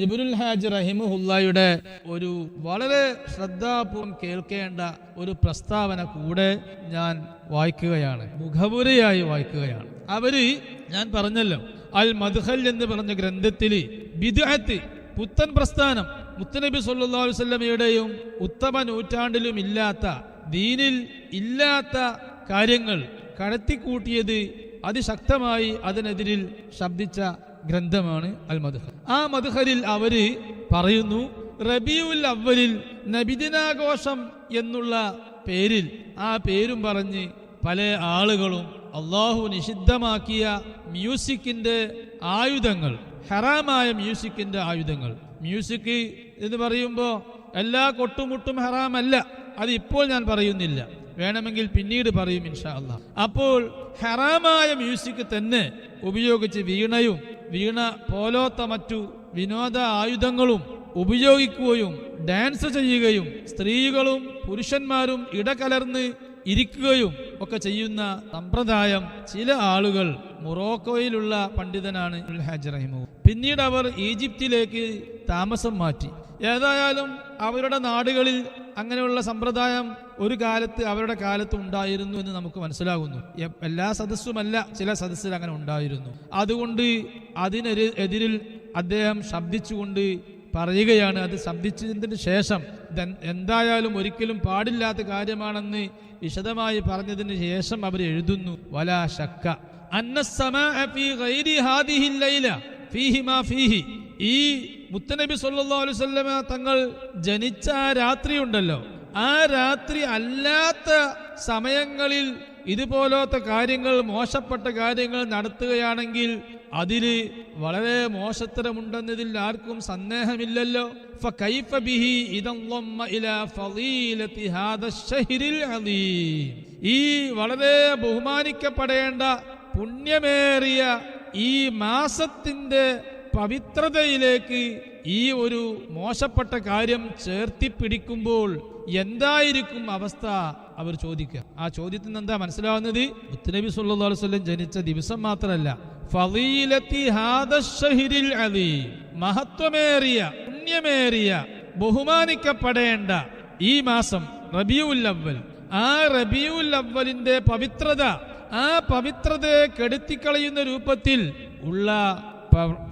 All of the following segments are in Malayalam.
ഇബുൽ ഹാജ് റഹിമുഹുല്ലയുടെ ഒരു വളരെ ശ്രദ്ധാപൂർവം കേൾക്കേണ്ട ഒരു പ്രസ്താവന കൂടെ ഞാൻ വായിക്കുകയാണ്. മുഖപുരയായി വായിക്കുകയാണ്. അവർ ഞാൻ പറഞ്ഞല്ലോ അൽ മദ്ഹൽ എന്ന് പറഞ്ഞ ഗ്രന്ഥത്തിൽ ബിദുഹത്ത് പുത്തൻ പ്രസ്ഥാനം മുത്തനബി സല്ലല്ലാഹു അലൈഹി വസല്ലമയുടെയും ഉത്തമ നൂറ്റാണ്ടിലും ഇല്ലാത്ത ദീനിൽ ഇല്ലാത്ത കാര്യങ്ങൾ കടത്തിക്കൂട്ടിയത് അതിശക്തമായി അതിനെതിരിൽ ശബ്ദിച്ച ഗ്രന്ഥമാണ് അൽ മധുഹർ ആ മധുഹറിൽ അവർ പറയുന്നു റബിയുൽ അവലിൽ നബിദിനാഘോഷം എന്നുള്ള പേരിൽ ആ പേരും പറഞ്ഞ് പല ആളുകളും അള്ളാഹു നിഷിദ്ധമാക്കിയ മ്യൂസിക്കിന്റെ ആയുധങ്ങൾ ഹറാമായ മ്യൂസിക്കിന്റെ ആയുധങ്ങൾ. മ്യൂസിക് എന്ന് പറയുമ്പോൾ എല്ലാ കൊട്ടുമുട്ടും ഹറാമല്ല അത് ഇപ്പോൾ ഞാൻ പറയുന്നില്ല. വേണമെങ്കിൽ പിന്നീട് പറയും ഇൻഷാ അള്ളാഹ് അപ്പോൾ ഹറാമായ മ്യൂസിക് തന്നെ ഉപയോഗിച്ച് വീണയും വീണ പോലോത്ത മറ്റു വിനോദ ആയുധങ്ങളും ഉപയോഗിക്കുകയും ഡാൻസ് ചെയ്യുകയും സ്ത്രീകളും പുരുഷന്മാരും ഇടകലർന്ന് ഇരിക്കുകയും ഒക്കെ ചെയ്യുന്ന സമ്പ്രദായം ചില ആളുകൾ മൊറോക്കോയിലുള്ള പണ്ഡിതനാണ് ഉൽഹാജ് ഹാജ് റഹിമു പിന്നീട് അവർ ഈജിപ്തിലേക്ക് താമസം മാറ്റി. ഏതായാലും അവരുടെ നാടുകളിൽ അങ്ങനെയുള്ള സമ്പ്രദായം ഒരു കാലത്ത് അവരുടെ കാലത്ത് ഉണ്ടായിരുന്നു എന്ന് നമുക്ക് മനസ്സിലാകുന്നു. എല്ലാ സദസ്സുമല്ല ചില സദസ്സിൽ അങ്ങനെ ഉണ്ടായിരുന്നു. അതുകൊണ്ട് അതിനൊരു എതിരിൽ അദ്ദേഹം ശബ്ദിച്ചുകൊണ്ട് പറയുകയാണ്. അത് ശബ്ദിച്ചതിന് ശേഷം എന്തായാലും ഒരിക്കലും പാടില്ലാത്ത കാര്യമാണെന്ന് വിശദമായി പറഞ്ഞതിന് ശേഷം അവർ എഴുതുന്നു. വലാ ശക്ക. ഈ മുത്തനബി സല്ലാ അലുസല്ലമ തങ്ങൾ ജനിച്ച ആ രാത്രിയുണ്ടല്ലോ. ആ രാത്രി അല്ലാത്ത സമയങ്ങളിൽ ഇതുപോലത്തെ കാര്യങ്ങൾ മോശപ്പെട്ട കാര്യങ്ങൾ നടത്തുകയാണെങ്കിൽ അതിൽ വളരെ മോശത്തരമുണ്ടെന്നതിൽ ആർക്കും സന്ദേഹമില്ലല്ലോ. ഈ വളരെ ബഹുമാനിക്കപ്പെടേണ്ട പുണ്യമേറിയ ഈ മാസത്തിന്റെ പവിത്രതയിലേക്ക് ഈ ഒരു മോശപ്പെട്ട കാര്യം ചേർത്തി പിടിക്കുമ്പോൾ എന്തായിരിക്കും അവസ്ഥ? അവർ ചോദിക്കുക. ആ ചോദ്യത്തിൽ നിന്ന് എന്താ മനസ്സിലാവുന്നത്? ബുദ്ധനബി സല്ലല്ലാഹു അലൈഹി വസല്ലം ജനിച്ച ദിവസം മാത്രമല്ല. മഹത്വമേറിയ പുണ്യമേറിയ ബഹുമാനിക്കപ്പെടേണ്ട ഈ മാസം റബിയുൽ അവൽ ആ റബിയുൽ അവലിന്റെ പവിത്രത ആ പവിത്രതയെ കെടുത്തിക്കളയുന്ന രൂപത്തിൽ ഉള്ള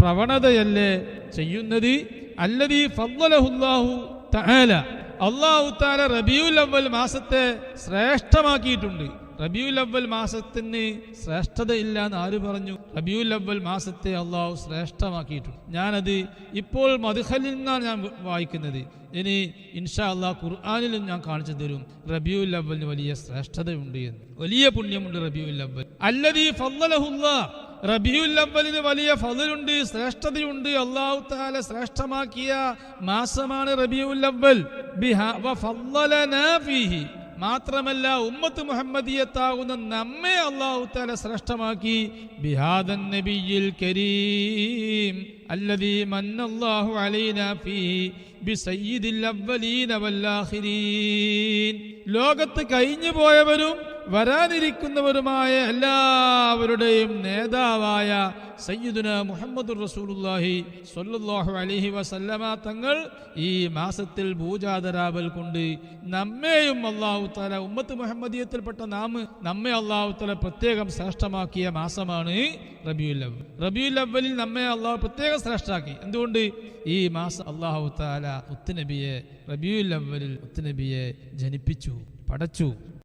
പ്രവണതയല്ലേ ചെയ്യുന്നത്? അല്ലതീ ഫല്ലഹുല്ലാഹു തആല. അള്ളാഹു താല റബിയുൽ അവൽ മാസത്തെ ശ്രേഷ്ഠമാക്കിയിട്ടുണ്ട്. റബിയുൽ അവൽ മാസത്തിന് ശ്രേഷ്ഠതയില്ല എന്ന് ആര് പറഞ്ഞു? റബിയുൽ അവൽ മാസത്തെ അള്ളാഹു ശ്രേഷ്ഠമാക്കിയിട്ടുണ്ട്. ഞാനത് ഇപ്പോൾ മധുഹലിൽ നിന്നാണ് ഞാൻ വായിക്കുന്നത്. ഇനി ഇൻഷാ അള്ളാഹ് ഖുർആാനിലും ഞാൻ കാണിച്ചു തരും. റബിയുൽ അവലിന് വലിയ ശ്രേഷ്ഠതയുണ്ട് എന്ന്. വലിയ പുണ്യമുണ്ട് റബിയുൽ അവൽ അല്ലതീ ഫദ്ദലഹുല്ലാ റബിയുൽ അവലിന് വലിയ ഫതിലുണ്ട് ശ്രേഷ്ഠതയുണ്ട്. അള്ളാഹു താല ശ്രേഷ്ഠമാക്കിയ മാസമാണ് റബിയുൽ അവൽ മാത്രമല്ല ഉമ്മത്ത് മുഹമ്മദിയത്താകുന്ന നമ്മെ അള്ളാഹു താല ശ്രേഷ്ഠമാക്കി. ബിഹാദൻ നബിയിൽ കരീം. അല്ലദീ മന്നല്ലാഹു അലൈനാ ഫീഹി ബിസയ്യിദിൽ അവലീന വല്ലാഹിരീൻ ലോകത്ത് കഴിഞ്ഞു പോയവരും വരാനിരിക്കുന്നവരുമായ എല്ലാവരുടെയും നേതാവായ സയ്യിദുന മുഹമ്മദ് റസൂലുല്ലാഹി സൊല്ലാഹു അലൈഹി വസല്ലമ തങ്ങൾ ഈ മാസത്തിൽ പൂജാതരാവൽ കൊണ്ട് നമ്മെയും അള്ളാഹു തല ഉമ്മത്ത് മുഹമ്മദീയത്തിൽപ്പെട്ട നാം നമ്മെ അള്ളാഹു തല പ്രത്യേകം ശ്രേഷ്ഠമാക്കിയ മാസമാണ് റബിയുൽ അവൽ റബിയുൽ അവലിൽ നമ്മെ അള്ളാഹു പ്രത്യേകം ശ്രേഷ്ഠാക്കി. എന്തുകൊണ്ട്? ഈ മാസം അള്ളാഹു താല മുത്തുനബിയെ റബിയുൽ അവലിൽ മുത്തുനബിയെ ജനിപ്പിച്ചു പടച്ചു.